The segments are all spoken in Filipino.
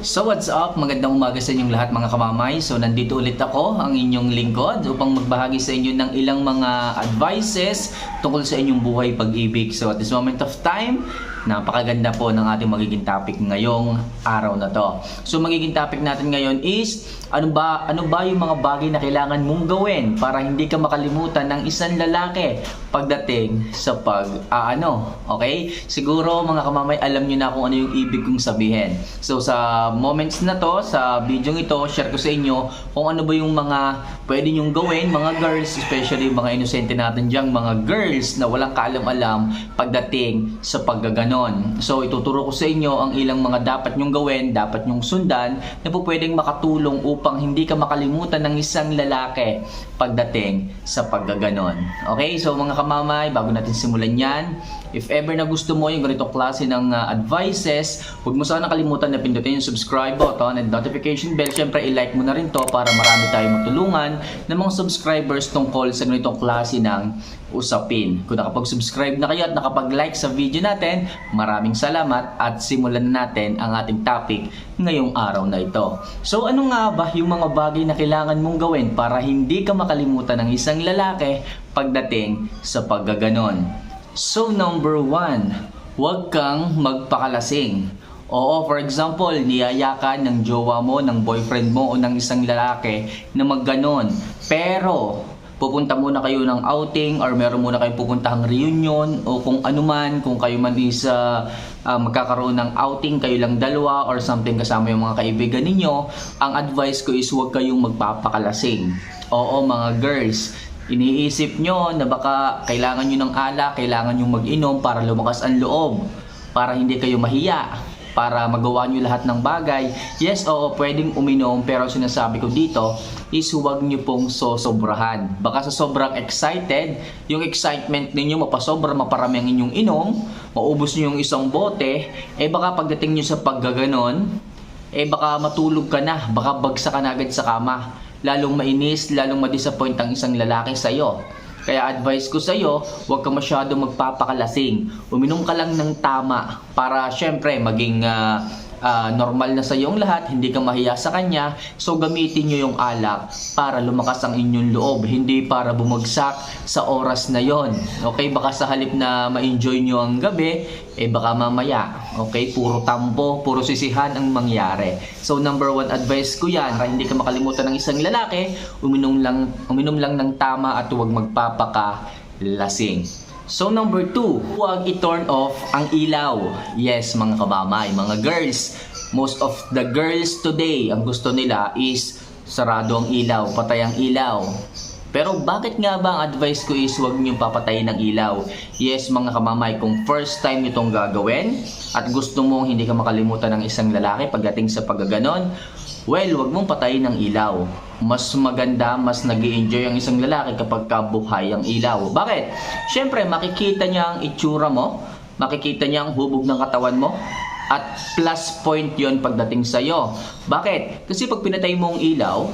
So what's up? Magandang umaga sa inyong lahat mga kamamay. So nandito ulit ako, ang inyong lingkod, upang magbahagi sa inyo ng ilang mga advices tungkol sa inyong buhay pag-ibig. So at this moment of time, napakaganda po ng ating magiging topic ngayong araw na to. So magiging topic natin ngayon is ano ba ano ba yung mga bagay na kailangan mong gawin para hindi ka makalimutan ng isang lalaki pagdating sa pag aano, okay? Siguro mga kamamay alam niyo na kung ano yung ibig kong sabihin. So sa moments na to, sa video ito, share ko sa inyo kung ano ba yung mga pwede nyong gawin, mga girls, especially mga inosente natin diyan, mga girls na walang kaalam-alam pagdating sa paggaganon. So ituturo ko sa inyo ang ilang mga dapat nyong gawin, dapat nyong sundan na po pwedeng makatulong upang hindi ka makalimutan ng isang lalaki pagdating sa paggaganon. Okay, so mga kamamay, bago natin simulan yan, if ever na gusto mo yung ganitong klase ng uh, advices, huwag mo sana kalimutan na pindutin yung subscribe button and notification bell. Siyempre, i-like mo na rin to para marami tayong matulungan ng mga subscribers tungkol sa ganitong klase ng usapin. Kung nakapag-subscribe na kayo at nakapag-like sa video natin, maraming salamat at simulan na natin ang ating topic ngayong araw na ito. So ano nga ba yung mga bagay na kailangan mong gawin para hindi ka makalimutan ng isang lalaki pagdating sa paggaganon? So number one, huwag kang magpakalasing. Oo, for example, niyayakan ng jowa mo, ng boyfriend mo o ng isang lalaki na magganon. Pero, pupunta muna kayo ng outing or meron muna kayong pupuntahang reunion o kung ano man, kung kayo man is uh, uh, magkakaroon ng outing, kayo lang dalawa or something kasama yung mga kaibigan ninyo, ang advice ko is huwag kayong magpapakalasing. Oo, mga girls, iniisip nyo na baka kailangan nyo ng ala, kailangan nyo mag-inom para lumakas ang loob, para hindi kayo mahiya, para magawa nyo lahat ng bagay. Yes, oo, pwedeng uminom, pero sinasabi ko dito is huwag nyo pong sosobrahan. Baka sa sobrang excited, yung excitement ninyo mapasobra, maparami ang inyong inom, maubos nyo yung isang bote, eh baka pagdating nyo sa paggaganon, eh baka matulog ka na, baka bagsak ka na agad sa kama. Lalong mainis, lalong ma-disappoint ang isang lalaki sa'yo. Kaya advice ko sa iyo, huwag ka masyado magpapakalasing. Uminom ka lang ng tama para syempre maging ah, ah, normal na sa iyo ang lahat, hindi ka mahiya sa kanya. So gamitin niyo yung alak para lumakas ang inyong loob, hindi para bumagsak sa oras na yon. Okay, baka sa halip na ma-enjoy niyo ang gabi, eh baka mamaya, okay, puro tampo, puro sisihan ang mangyari. So number one advice ko yan, para hindi ka makalimutan ng isang lalaki, uminom lang, uminom lang ng tama at huwag magpapaka-lasing. So number two, huwag i-turn off ang ilaw. Yes, mga kabamay, mga girls. Most of the girls today, ang gusto nila is sarado ang ilaw, patay ang ilaw. Pero bakit nga ba ang advice ko is huwag niyong papatayin ng ilaw? Yes, mga kamamay, kung first time itong gagawin at gusto mong hindi ka makalimutan ng isang lalaki pagdating sa paggaganon, well, huwag mong patayin ng ilaw. Mas maganda, mas nag enjoy ang isang lalaki kapag kabuhay ang ilaw. Bakit? Siyempre, makikita niya ang itsura mo, makikita niya ang hubog ng katawan mo, at plus point yon pagdating sa'yo. Bakit? Kasi pag pinatay mo ang ilaw,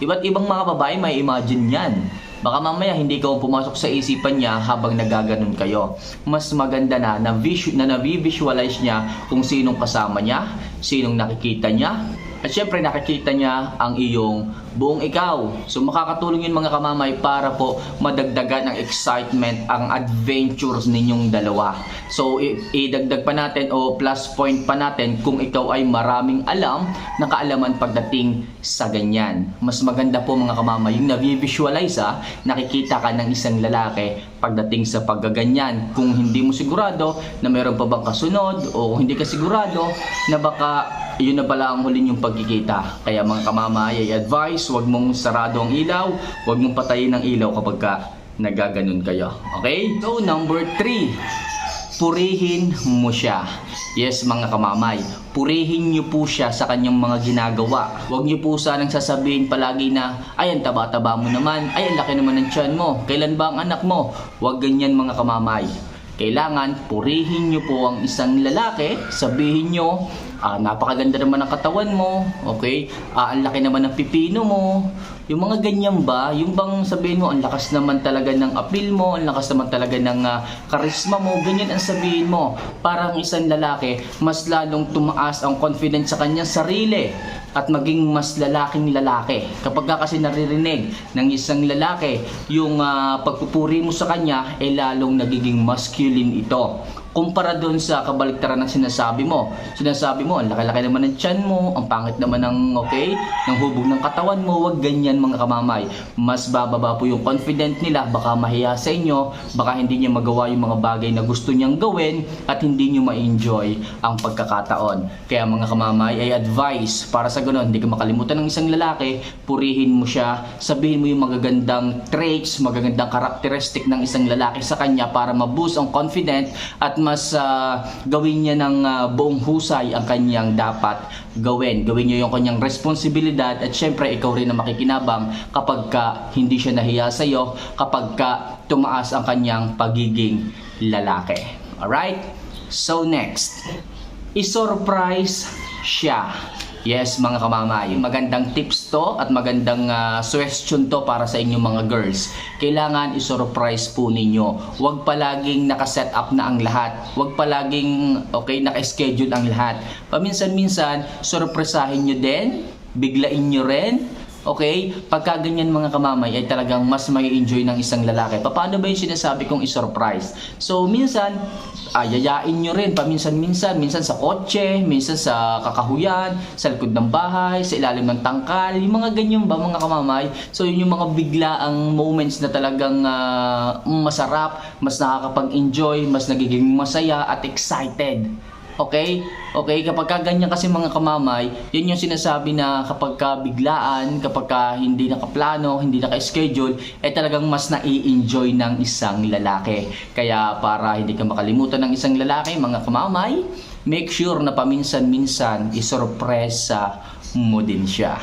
Iba't ibang mga babae may imagine yan. Baka mamaya hindi ka pumasok sa isipan niya habang nagaganon kayo. Mas maganda na na, visu- na visualize niya kung sinong kasama niya, sinong nakikita niya, at syempre nakikita niya ang iyong buong ikaw. So makakatulong yun mga kamamay para po madagdagan ng excitement ang adventures ninyong dalawa. So idagdag pa natin o plus point pa natin kung ikaw ay maraming alam na kaalaman pagdating sa ganyan. Mas maganda po mga kamamay yung na-visualize ah, nakikita ka ng isang lalaki pagdating sa paggaganyan. Kung hindi mo sigurado na meron pa bang kasunod o kung hindi ka sigurado na baka yun na pala ang huli yung pagkikita. Kaya mga kamamay, ay advice, huwag mong sarado ang ilaw, huwag mong patayin ang ilaw kapag ka nagaganon kayo. Okay? So, number 3, purihin mo siya. Yes, mga kamamay, purihin niyo po siya sa kanyang mga ginagawa. Huwag niyo po sanang sasabihin palagi na, ay, ang taba-taba mo naman, ay, ang laki naman ng tiyan mo, kailan ba ang anak mo? Huwag ganyan mga kamamay. Kailangan purihin niyo po ang isang lalaki, sabihin niyo ah, napakaganda naman ng katawan mo, okay? Ah, ang laki naman ng pipino mo. Yung mga ganyan ba, yung bang sabihin mo, ang lakas naman talaga ng appeal mo, ang lakas naman talaga ng karisma mo, ganyan ang sabihin mo. Parang isang lalaki, mas lalong tumaas ang confidence sa kanyang sarili at maging mas lalaking lalaki. Kapag ka kasi naririnig ng isang lalaki, yung ah, pagpupuri mo sa kanya, ay lalong nagiging masculine ito kumpara doon sa kabaliktaran ng sinasabi mo. Sinasabi mo, ang laki-laki naman ng tiyan mo, ang pangit naman ng, okay, ng hubog ng katawan mo, wag ganyan mga kamamay. Mas bababa po yung confident nila, baka mahiya sa inyo, baka hindi niya magawa yung mga bagay na gusto niyang gawin at hindi niyo ma-enjoy ang pagkakataon. Kaya mga kamamay ay advice para sa ganun, hindi ka makalimutan ng isang lalaki, purihin mo siya, sabihin mo yung magagandang traits, magagandang karakteristik ng isang lalaki sa kanya para ma-boost ang confident at mas ah, gawin niya ng ah, buong husay ang kanyang dapat gawin. Gawin niya yung kanyang responsibilidad at syempre ikaw rin ang makikinabang kapag ka hindi siya nahiya sa iyo, kapag ka tumaas ang kanyang pagiging lalaki. Alright? So next, isurprise siya. Yes, mga kamamay, magandang tips to at magandang ah, suggestion to para sa inyong mga girls. Kailangan isurprise po ninyo. Huwag palaging nakaset up na ang lahat. Huwag palaging okay naka-schedule ang lahat. Paminsan-minsan, surpresahin nyo din, biglain nyo rin, Okay? Pagka ganyan mga kamamay ay talagang mas may enjoy ng isang lalaki. Paano ba yung sinasabi kong isurprise? So, minsan, ah, yayain nyo rin paminsan-minsan. Minsan sa kotse, minsan sa kakahuyan, sa likod ng bahay, sa ilalim ng tangkal. Yung mga ganyan ba mga kamamay? So, yun yung mga biglaang moments na talagang ah, masarap, mas nakakapag-enjoy, mas nagiging masaya at excited. Okay? Okay, kapag ka ganyan kasi mga kamamay, yun yung sinasabi na kapag ka biglaan, kapag ka hindi nakaplano, hindi naka-schedule, eh talagang mas nai-enjoy ng isang lalaki. Kaya para hindi ka makalimutan ng isang lalaki, mga kamamay, make sure na paminsan-minsan isorpresa mo din siya.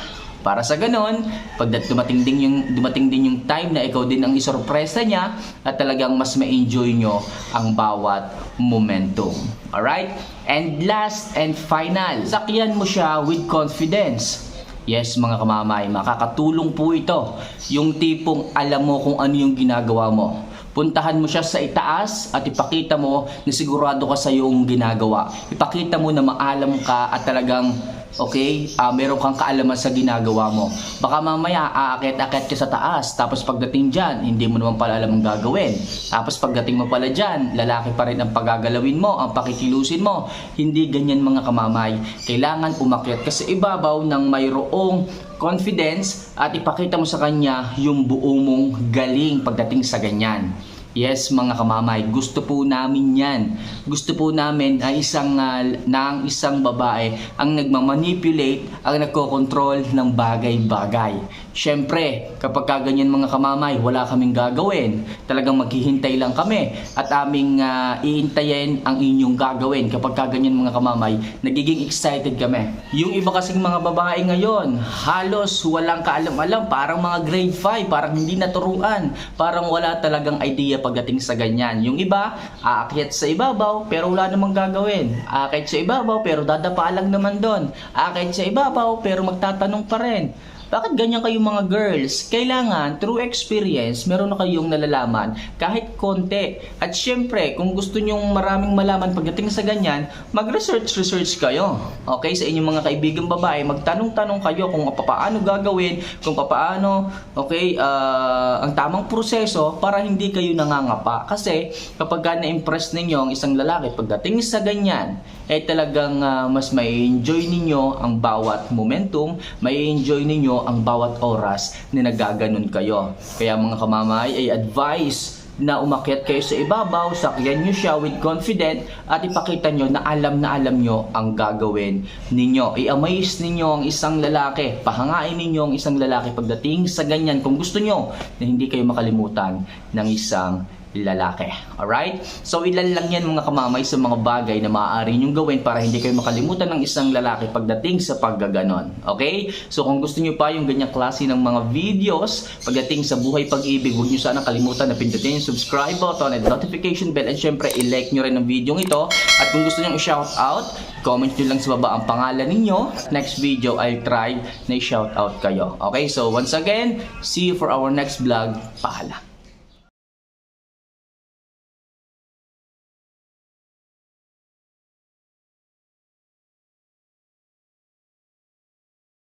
Para sa ganon, pag dumating din yung dumating din yung time na ikaw din ang isorpresa niya at talagang mas ma-enjoy nyo ang bawat momentum. Alright? And last and final, sakyan mo siya with confidence. Yes, mga kamamay, makakatulong po ito. Yung tipong alam mo kung ano yung ginagawa mo. Puntahan mo siya sa itaas at ipakita mo na sigurado ka sa iyong ginagawa. Ipakita mo na maalam ka at talagang Okay? Ah, meron kang kaalaman sa ginagawa mo. Baka mamaya aakit-akit ka sa taas, tapos pagdating diyan, hindi mo naman pala alam ang gagawin. Tapos pagdating mo pala diyan, lalaki pa rin ang pagagalawin mo, ang pakikilusin mo. Hindi ganyan mga kamamay. Kailangan umakyat ka sa ibabaw ng mayroong confidence at ipakita mo sa kanya yung buo mong galing pagdating sa ganyan. Yes, mga kamamay, gusto po namin yan. Gusto po namin na isang, ah, na ang isang babae ang nagmamanipulate, ang nagkokontrol ng bagay-bagay. Siyempre, kapag ka ganyan mga kamamay, wala kaming gagawin. Talagang maghihintay lang kami at aming ah, iintayin ang inyong gagawin. Kapag ka ganyan mga kamamay, nagiging excited kami. Yung iba kasing mga babae ngayon, halos walang kaalam-alam, parang mga grade 5, parang hindi naturuan, parang wala talagang idea pagdating sa ganyan. Yung iba, aakyat sa ibabaw pero wala namang gagawin. Aakyat sa ibabaw pero dadapa lang naman doon. Aakyat sa ibabaw pero magtatanong pa rin. Bakit ganyan kayo mga girls? Kailangan, through experience, meron na kayong nalalaman kahit konti. At syempre, kung gusto nyong maraming malaman pagdating sa ganyan, mag-research-research kayo. Okay? Sa inyong mga kaibigang babae, magtanong-tanong kayo kung paano gagawin, kung paano, okay, ah, ang tamang proseso para hindi kayo nangangapa. Kasi, kapag ka na-impress ninyo ang isang lalaki, pagdating sa ganyan, eh talagang ah, mas may enjoy ninyo ang bawat momentum, may enjoy ninyo ang bawat oras na nagaganon kayo. Kaya mga kamamay ay advice na umakyat kayo sa ibabaw, sakyan nyo siya with confident at ipakita nyo na alam na alam nyo ang gagawin ninyo. I-amaze ninyo ang isang lalaki, pahangain ninyo ang isang lalaki pagdating sa ganyan kung gusto nyo na hindi kayo makalimutan ng isang lalaki. Alright? So ilan lang yan mga kamamay sa mga bagay na maaari nyong gawin para hindi kayo makalimutan ng isang lalaki pagdating sa paggaganon. Okay? So kung gusto nyo pa yung ganyang klase ng mga videos pagdating sa buhay pag-ibig, huwag nyo sana kalimutan na pindutin yung subscribe button and notification bell and syempre i-like nyo rin ang video ito at kung gusto nyo i-shout out Comment nyo lang sa baba ang pangalan ninyo. Next video, I'll try na i-shout out kayo. Okay, so once again, see you for our next vlog. Paalam.